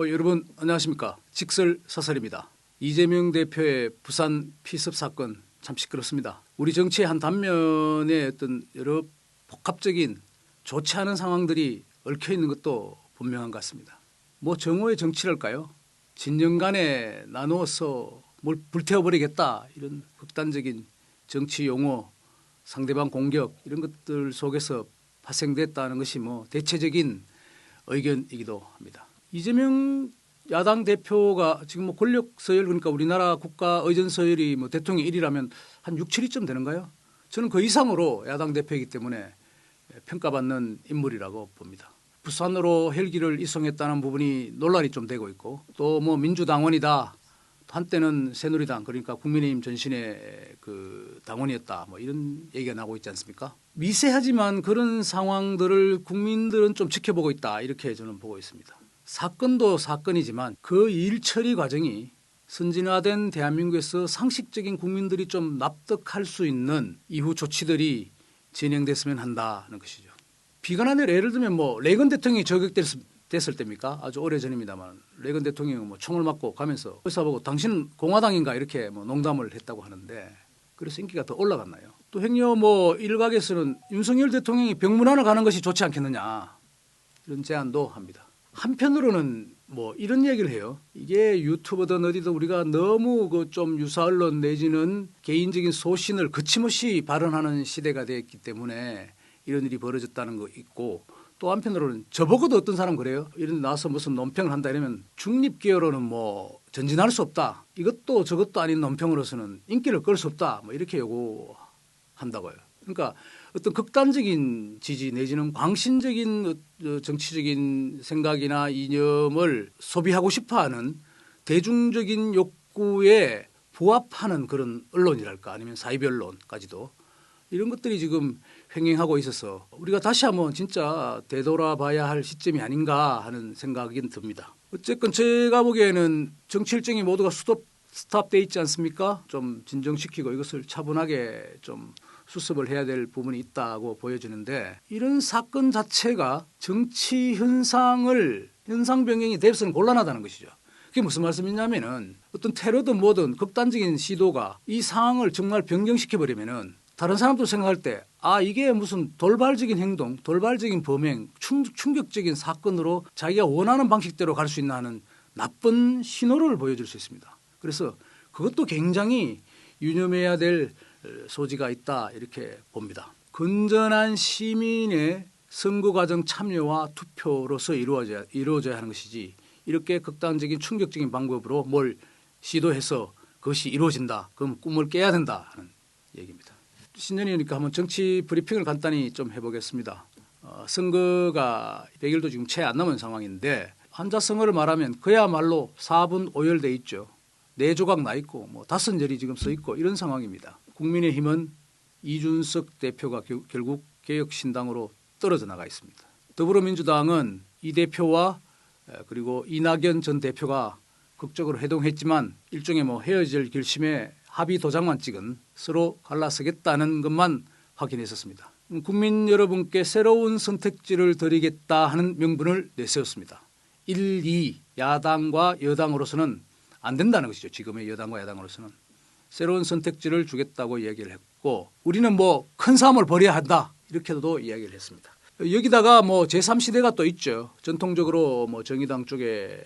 어, 여러분 안녕하십니까 직설 사설입니다. 이재명 대표의 부산 피습 사건 참 시끄럽습니다. 우리 정치의 한 단면에 어떤 여러 복합적인 좋지 않은 상황들이 얽혀 있는 것도 분명한 것 같습니다. 뭐 정오의 정치랄까요? 진영 간에 나누어서 뭘 불태워버리겠다 이런 극단적인 정치 용어 상대방 공격 이런 것들 속에서 파생됐다는 것이 뭐 대체적인 의견이기도 합니다. 이재명 야당 대표가 지금 뭐 권력 서열 그러니까 우리나라 국가 의전 서열이 뭐 대통령 1위라면 한 6, 7위쯤 되는가요? 저는 그 이상으로 야당 대표이기 때문에 평가받는 인물이라고 봅니다. 부산으로 헬기를 이송했다는 부분이 논란이 좀 되고 있고 또 뭐 민주당원이다 한때는 새누리당 그러니까 국민의힘 전신의 그 당원이었다 뭐 이런 얘기가 나오고 있지 않습니까? 미세하지만 그런 상황들을 국민들은 좀 지켜보고 있다 이렇게 저는 보고 있습니다. 사건도 사건이지만 그 일 처리 과정이 선진화된 대한민국에서 상식적인 국민들이 좀 납득할 수 있는 이후 조치들이 진행됐으면 한다는 것이죠. 비관한 예를 예를 들면 뭐 레이건 대통령이 저격됐을 됐을 때입니까? 아주 오래 전입니다만 레이건 대통령이 뭐 총을 맞고 가면서 의사 보고 당신은 공화당인가 이렇게 뭐 농담을 했다고 하는데 그래서 인기가 더 올라갔나요? 또 행여 뭐 일각에서는 윤석열 대통령이 병문안을 가는 것이 좋지 않겠느냐 이런 제안도 합니다. 한편으로는 뭐 이런 얘기를 해요. 이게 유튜브든 어디든 우리가 너무 그 좀 유사 언론 내지는 개인적인 소신을 거침없이 발언하는 시대가 됐기 때문에 이런 일이 벌어졌다는 거 있고 또 한편으로는 저보고도 어떤 사람 그래요. 이런 나와서 무슨 논평을 한다 이러면 중립기어로는 뭐 전진할 수 없다. 이것도 저것도 아닌 논평으로서는 인기를 끌 수 없다. 뭐 이렇게 요구한다고요. 그러니까 어떤 극단적인 지지 내지는 광신적인 어, 정치적인 생각이나 이념을 소비하고 싶어하는 대중적인 욕구에 부합하는 그런 언론이랄까 아니면 사이비 언론까지도 이런 것들이 지금 횡행하고 있어서 우리가 다시 한번 진짜 되돌아봐야 할 시점이 아닌가 하는 생각이 듭니다. 어쨌건 제가 보기에는 정치 일정이 모두가 스톱 스탑돼 있지 않습니까? 좀 진정시키고 이것을 차분하게 좀 수습을 해야 될 부분이 있다고 보여지는데 이런 사건 자체가 정치 현상을 현상 변경이 대해서는 곤란하다는 것이죠. 그게 무슨 말씀이냐면은 어떤 테러든 뭐든 극단적인 시도가 이 상황을 정말 변경시켜 버리면은 다른 사람도 생각할 때 아 이게 무슨 돌발적인 행동, 돌발적인 범행, 충격적인 사건으로 자기가 원하는 방식대로 갈 수 있나 하는 나쁜 신호를 보여줄 수 있습니다. 그래서 그것도 굉장히 유념해야 될 소지가 있다 이렇게 봅니다. 건전한 시민의 선거 과정 참여와 투표로서 이루어져야, 이루어져야 하는 것이지 이렇게 극단적인 충격적인 방법으로 뭘 시도해서 그것이 이루어진다. 그럼 꿈을 깨야 된다 하는 얘기입니다. 신년이니까 한번 정치 브리핑을 간단히 좀 해보겠습니다. 어, 선거가 100일도 지금 채 안 남은 상황인데 한자 선거를 말하면 그야말로 4분 오열돼 있죠. 네 조각 나 있고 뭐 다섯 절이 지금 써 있고 이런 상황입니다. 국민의힘은 이준석 대표가 겨, 결국 개혁신당으로 떨어져 나가 있습니다. 더불어민주당은 이 대표와 그리고 이낙연 전 대표가 극적으로 회동했지만 일종의 뭐 헤어질 결심에 합의 도장만 찍은 서로 갈라서겠다는 것만 확인했었습니다. 국민 여러분께 새로운 선택지를 드리겠다 하는 명분을 내세웠습니다. 1, 2 야당과 여당으로서는 안 된다는 것이죠. 지금의 여당과 야당으로서는 새로운 선택지를 주겠다고 이야기를 했고 우리는 뭐 큰 싸움을 벌여야 한다 이렇게도 이야기를 했습니다. 여기다가 뭐 제3시대가 또 있죠. 전통적으로 뭐 정의당 쪽에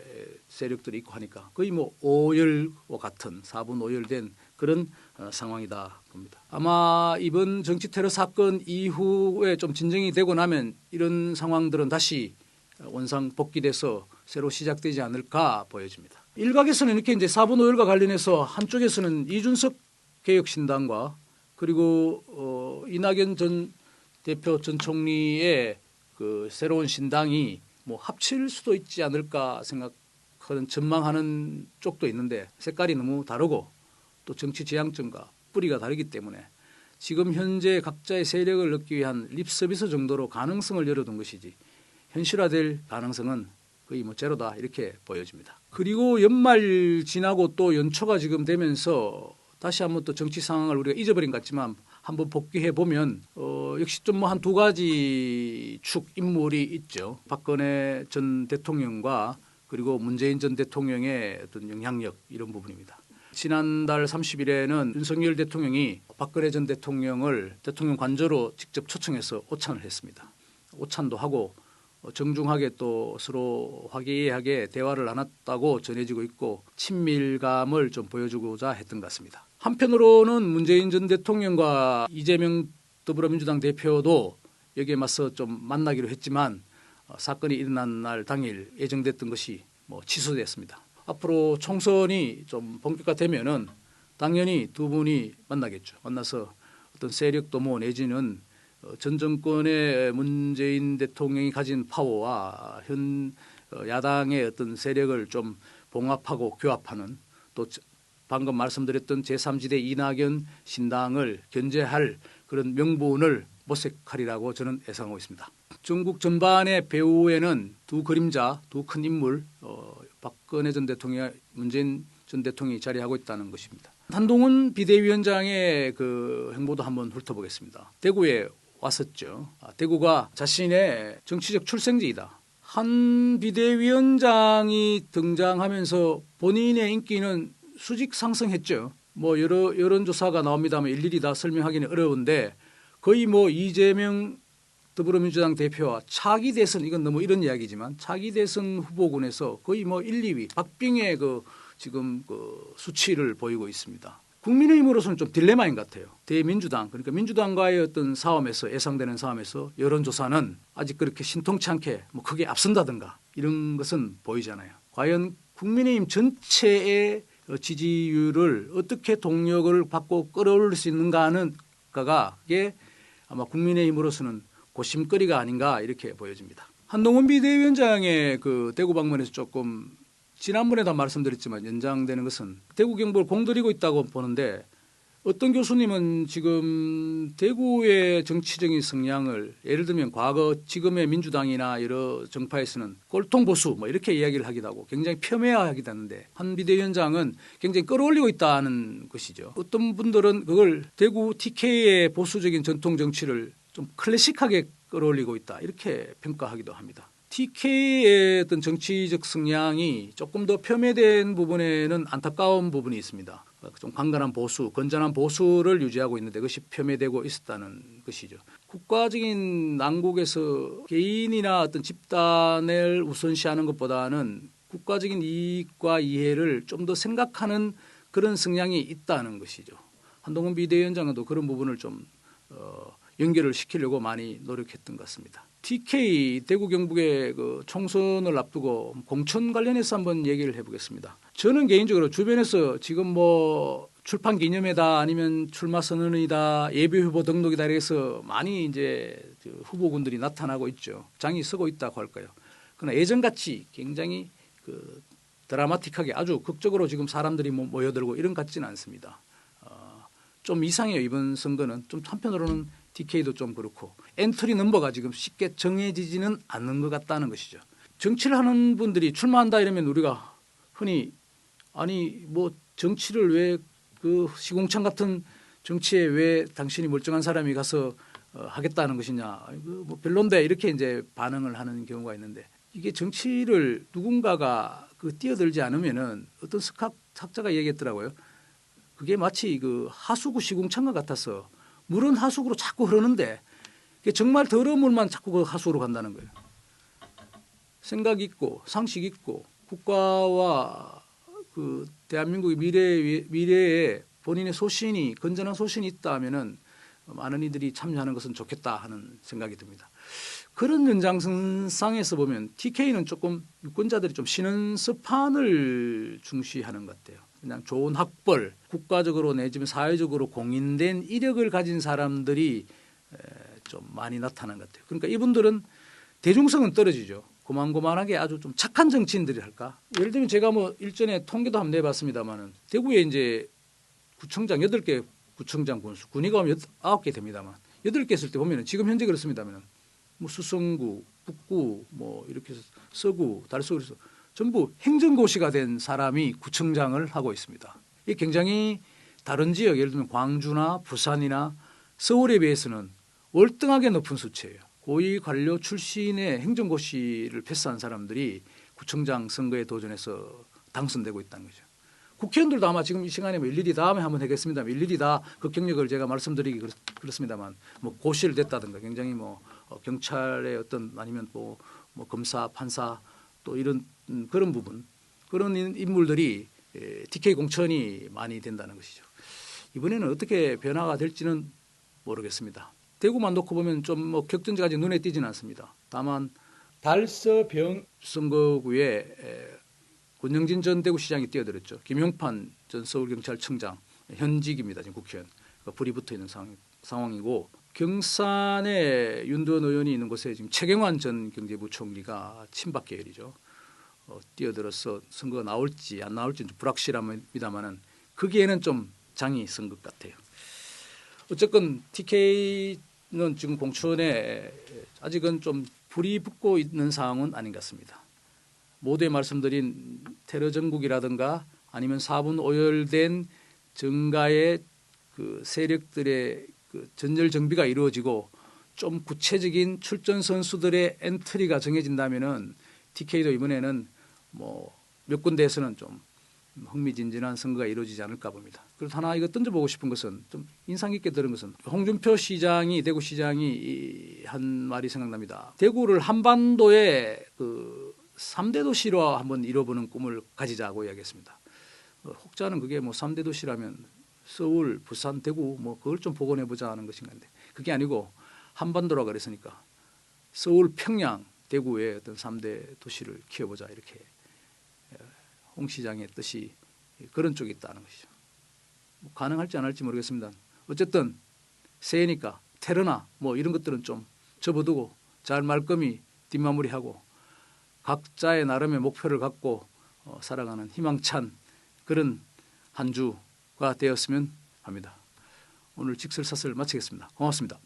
세력들이 있고 하니까 거의 뭐 오열과 같은 4분 오열된 그런 어, 상황이다 봅니다. 아마 이번 정치 테러 사건 이후에 좀 진정이 되고 나면 이런 상황들은 다시 원상 복귀돼서 새로 시작되지 않을까 보여집니다. 일각에서는 이렇게 이제 4분 오열과 관련해서 한쪽에서는 이준석 개혁신당과 그리고 어, 이낙연 전 대표 전 총리의 그 새로운 신당이 뭐 합칠 수도 있지 않을까 생각하는 전망하는 쪽도 있는데 색깔이 너무 다르고 또 정치 지향점과 뿌리가 다르기 때문에 지금 현재 각자의 세력을 얻기 위한 립서비스 정도로 가능성을 열어둔 것이지 현실화될 가능성은 거의 뭐 제로다 이렇게 보여집니다. 그리고 연말 지나고 또 연초가 지금 되면서 다시 한번 또 정치 상황을 우리가 잊어버린 것 같지만 한번 복귀해 보면 어, 역시 좀 뭐 한 두 가지 축 인물이 있죠. 박근혜 전 대통령과 그리고 문재인 전 대통령의 어떤 영향력 이런 부분입니다. 지난달 30일에는 윤석열 대통령이 박근혜 전 대통령을 대통령 관저로 직접 초청해서 오찬을 했습니다. 오찬도 하고 어, 정중하게 또 서로 화기애애하게 대화를 나눴다고 전해지고 있고 친밀감을 좀 보여주고자 했던 것 같습니다. 한편으로는 문재인 전 대통령과 이재명 더불어민주당 대표도 여기에 맞서 좀 만나기로 했지만 어, 사건이 일어난 날 당일 예정됐던 것이 뭐 취소됐습니다. 앞으로 총선이 좀 본격화되면은 당연히 두 분이 만나겠죠. 만나서 어떤 세력 도모 내지는 어, 전 정권의 문재인 대통령이 가진 파워와 현 어, 야당의 어떤 세력을 좀 봉합하고 교합하는 또 방금 말씀드렸던 제3지대 이낙연 신당을 견제할 그런 명분을 모색하리라고 저는 예상하고 있습니다. 전국 전반의 배후에는 두 그림자, 두 큰 인물, 어, 박근혜 전 대통령, 문재인 전 대통령이 자리하고 있다는 것입니다. 한동훈 비대위원장의 그 행보도 한번 훑어보겠습니다. 대구에 왔었죠. 아, 대구가 자신의 정치적 출생지이다. 한 비대위원장이 등장하면서 본인의 인기는 수직 상승했죠. 뭐 여러 여론조사가 나옵니다만 일일이 다 설명하기는 어려운데 거의 뭐 이재명 더불어민주당 대표와 차기 대선 이건 너무 이런 이야기지만 차기 대선 후보군에서 거의 뭐 1, 2위 박빙의 그 지금 그 수치를 보이고 있습니다. 국민의힘으로서는 좀 딜레마인 것 같아요. 대민주당 그러니까 민주당과의 어떤 싸움에서 예상되는 싸움에서 여론조사는 아직 그렇게 신통치 않게 뭐 크게 앞선다든가 이런 것은 보이잖아요. 과연 국민의힘 전체의 지지율을 어떻게 동력을 받고 끌어올릴 수 있는가 하는 가가 이게 아마 국민의힘으로서는 고심거리가 아닌가 이렇게 보여집니다. 한동훈 비대위원장의 그 대구 방문에서 조금 지난번에도 말씀드렸지만 연장되는 것은 대구 경북을 공들이고 있다고 보는데 어떤 교수님은 지금 대구의 정치적인 성향을 예를 들면 과거 지금의 민주당이나 여러 정파에서는 꼴통 보수 뭐 이렇게 이야기를 하기도 하고 굉장히 폄훼하기도 하는데 한 비대위원장은 굉장히 끌어올리고 있다는 것이죠. 어떤 분들은 그걸 대구 TK의 보수적인 전통 정치를 좀 클래식하게 끌어올리고 있다 이렇게 평가하기도 합니다. TK의 어떤 정치적 성향이 조금 더 폄훼된 부분에는 안타까운 부분이 있습니다. 좀 강건한 보수, 건전한 보수를 유지하고 있는데 그것이 폄훼되고 있었다는 것이죠. 국가적인 난국에서 개인이나 어떤 집단을 우선시하는 것보다는 국가적인 이익과 이해를 좀 더 생각하는 그런 성향이 있다는 것이죠. 한동훈 비대위원장도 그런 부분을 좀 어, 연결을 시키려고 많이 노력했던 것 같습니다. TK 대구 경북의 그 총선을 앞두고 공천 관련해서 한번 얘기를 해보겠습니다. 저는 개인적으로 주변에서 지금 뭐 출판 기념회다 아니면 출마 선언이다 예비 후보 등록이다 이래서 많이 이제 후보군들이 나타나고 있죠. 장이 서고 있다고 할까요. 그러나 예전같이 굉장히 그 드라마틱하게 아주 극적으로 지금 사람들이 뭐 모여들고 이런 것 같지는 않습니다. 어, 좀 이상해요 이번 선거는 좀 한편으로는 DK도 좀 그렇고 엔트리 넘버가 지금 쉽게 정해지지는 않는 것 같다는 것이죠. 정치를 하는 분들이 출마한다 이러면 우리가 흔히 아니 뭐 정치를 왜 그 시공창 같은 정치에 왜 당신이 멀쩡한 사람이 가서 어, 하겠다는 것이냐 뭐 별론데 이렇게 이제 반응을 하는 경우가 있는데 이게 정치를 누군가가 그 뛰어들지 않으면은 어떤 스캅 학자가 얘기했더라고요. 그게 마치 그 하수구 시공창과 같아서 물은 하수구로 자꾸 흐르는데 정말 더러운 물만 자꾸 그 하수구로 간다는 거예요. 생각 있고 상식 있고 국가와 그 대한민국의 미래 미래에 본인의 소신이 건전한 소신이 있다면은 많은 이들이 참여하는 것은 좋겠다 하는 생각이 듭니다. 그런 연장선상에서 보면 TK는 조금 유권자들이 좀 쉬는 스판을 중시하는 것 같아요. 그냥 좋은 학벌, 국가적으로 내지면 사회적으로 공인된 이력을 가진 사람들이 좀 많이 나타난 것 같아요. 그러니까 이분들은 대중성은 떨어지죠. 고만고만하게 아주 좀 착한 정치인들이 할까? 예를 들면 제가 뭐 일전에 통계도 한번 내봤습니다만은 대구에 이제 구청장 여덟 개 구청장 군수, 군의가 오면 아홉 개 됩니다만 여덟 개 했을 때 보면은 지금 현재 그렇습니다만은 뭐 수성구, 북구, 뭐 이렇게 해서 서구, 달서구 그래서 전부 행정고시가 된 사람이 구청장을 하고 있습니다. 이 굉장히 다른 지역 예를 들면 광주나 부산이나 서울에 비해서는 월등하게 높은 수치예요. 고위 관료 출신의 행정고시를 패스한 사람들이 구청장 선거에 도전해서 당선되고 있다는 거죠. 국회의원들도 아마 지금 이 시간에 뭐 일일이 다음에 한번 하겠습니다만 일일이 다 그 경력을 제가 말씀드리기 그렇, 그렇습니다만 뭐 고시를 됐다든가 굉장히 뭐 어, 경찰의 어떤 아니면 뭐, 뭐 검사 판사 또 이런 음, 그런 부분 그런 인- 인물들이 에, TK 공천이 많이 된다는 것이죠. 이번에는 어떻게 변화가 될지는 모르겠습니다. 대구만 놓고 보면 좀 뭐 격전지가 아직 눈에 띄지는 않습니다. 다만 달서병 선거구에 에, 권영진 전 대구시장이 뛰어들었죠. 김용판 전 서울경찰청장 현직입니다. 지금 국회의원 그러니까 불이 붙어 있는 상황, 상황이고 경산에 윤두원 의원이 있는 곳에 지금 최경환 전 경제부총리가 친박 계열이죠. 어, 뛰어들어서 선거가 나올지 안 나올지 좀 불확실합니다만은 거기에는 좀 장이 쓴것 같아요. 어쨌건 TK는 지금 공천에 아직은 좀 불이 붙고 있는 상황은 아닌 것 같습니다. 모두에 말씀드린 테러 전국이라든가 아니면 사분 오열된 정가의 그 세력들의 그 전열 정비가 이루어지고 좀 구체적인 출전 선수들의 엔트리가 정해진다면은 TK도 이번에는 뭐 몇 군데에서는 좀 흥미진진한 선거가 이루어지지 않을까 봅니다. 그래서 하나 이거 던져보고 싶은 것은 좀 인상 깊게 들은 것은 홍준표 시장이 대구 시장이 이한 말이 생각납니다. 대구를 한반도의 그 3대 도시로 한번 이뤄보는 꿈을 가지자고 이야기했습니다. 어, 혹자는 그게 뭐 3대 도시라면 서울, 부산, 대구 뭐 그걸 좀 복원해 보자 하는 것인 건데 그게 아니고 한반도라 그랬으니까 서울, 평양, 대구의 어떤 3대 도시를 키워보자 이렇게 홍 시장의 뜻이 그런 쪽에 있다는 것이죠. 뭐 가능할지 안 할지 모르겠습니다. 어쨌든 새해니까 테러나 뭐 이런 것들은 좀 접어두고 잘 말끔히 뒷마무리하고 각자의 나름의 목표를 갖고 어, 살아가는 희망찬 그런 한 주가 되었으면 합니다. 오늘 직설사설 마치겠습니다. 고맙습니다.